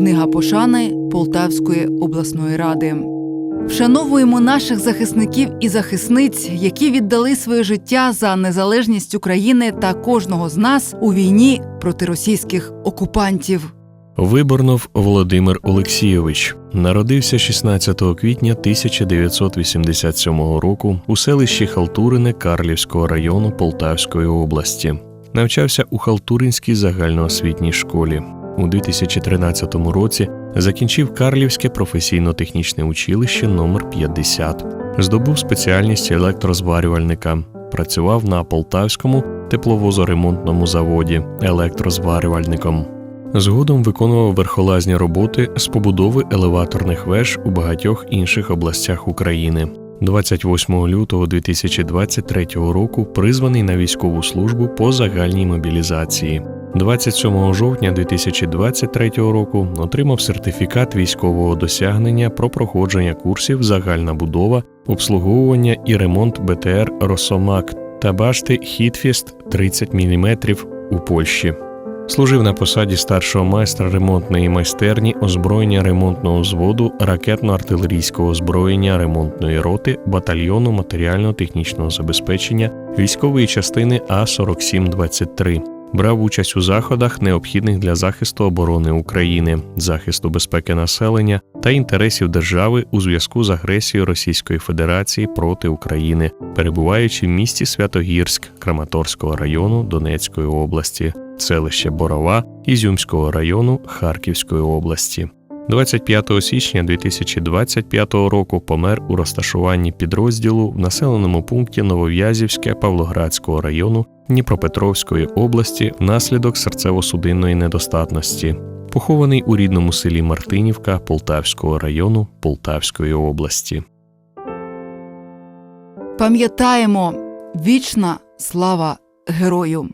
Книга пошани Полтавської обласної ради. Вшановуємо наших захисників і захисниць, які віддали своє життя за незалежність України та кожного з нас у війні проти російських окупантів. Виборнов Володимир Олексійович народився 16 квітня 1987 року у селищі Халтурине Карлівського району Полтавської області. Навчався у Халтуринській загальноосвітній школі. У 2013 році закінчив Карлівське професійно-технічне училище номер 50 Здобув спеціальність електрозварювальника. Працював на Полтавському тепловозоремонтному заводі електрозварювальником. Згодом виконував верхолазні роботи з побудови елеваторних веж у багатьох інших областях України. 28 лютого 2023 року призваний на військову службу по загальній мобілізації. 27 жовтня 2023 року отримав сертифікат військового досягнення про проходження курсів загальна будова, обслуговування і ремонт БТР Росомак та башти Хітфіст 30 мм у Польщі. Служив на посаді старшого майстра ремонтної майстерні озброєння ремонтного взводу ракетно-артилерійського озброєння ремонтної роти батальйону матеріально-технічного забезпечення військової частини А 4723 Брав участь у заходах, необхідних для захисту оборони України, захисту безпеки населення та інтересів держави у зв'язку з агресією Російської Федерації проти України, перебуваючи в місті Святогірськ Краматорського району Донецької області, селище Борова Ізюмського району Харківської області. 25 січня 2025 року помер у розташуванні підрозділу в населеному пункті Новов'язівське Павлоградського району Дніпропетровської області внаслідок серцево-судинної недостатності. Похований у рідному селі Мартинівка Полтавського району Полтавської області. Пам'ятаємо вічна слава герою!